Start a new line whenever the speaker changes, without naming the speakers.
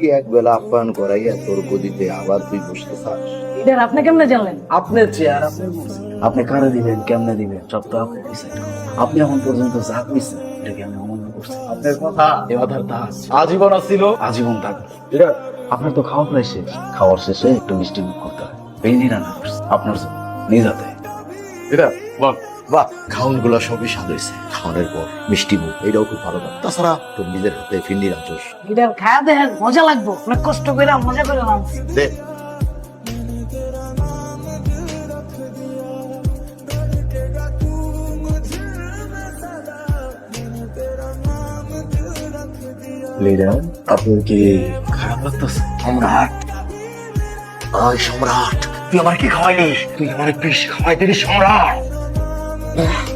কি এক বেলা আপ্যায়ন করাইয়া তোর গদিতে আবার তুই বসতে চাস?
এটা আপনি কেমনে জানলেন?
আপনার চেয়ার আপনি কারে দিবেন কেমনে দিবেন? সব তো আপনি করেন। আপনি এখন পর্যন্ত যা কইছেন আমি অমান্য করছি। আপনার কথা এ আধার তা আজীবন আসছিল আজীবন থাকবে এটা আপনার তো খাওয়া প্রায় শেষ। খাওয়ার শেষে একটু মিষ্টি মুখ করতে হয়। রান্না করছে আপনার নিজাতে এটা বল।
বাহ খাউনগুলা সবই স্বাদ হয়েছে। খাওয়ানোর পর মিষ্টি মুখ এটাও খুব ভালো লাগে। তাছাড়া তোর নিজের হাতে ফিন্ডি রাঁচোস
এটা খায়া দেখেন মজা লাগবো। অনেক কষ্ট করে মজা করে রাঁধছি
দে।
লিডার আপনার কি খারাপ লাগতেছে?
সম্রাট। ওই সম্রাট তুই আমার কি খাওয়াইলি তুই আমার বিষ খাওয়াই দিলি সম্রাট। Thank.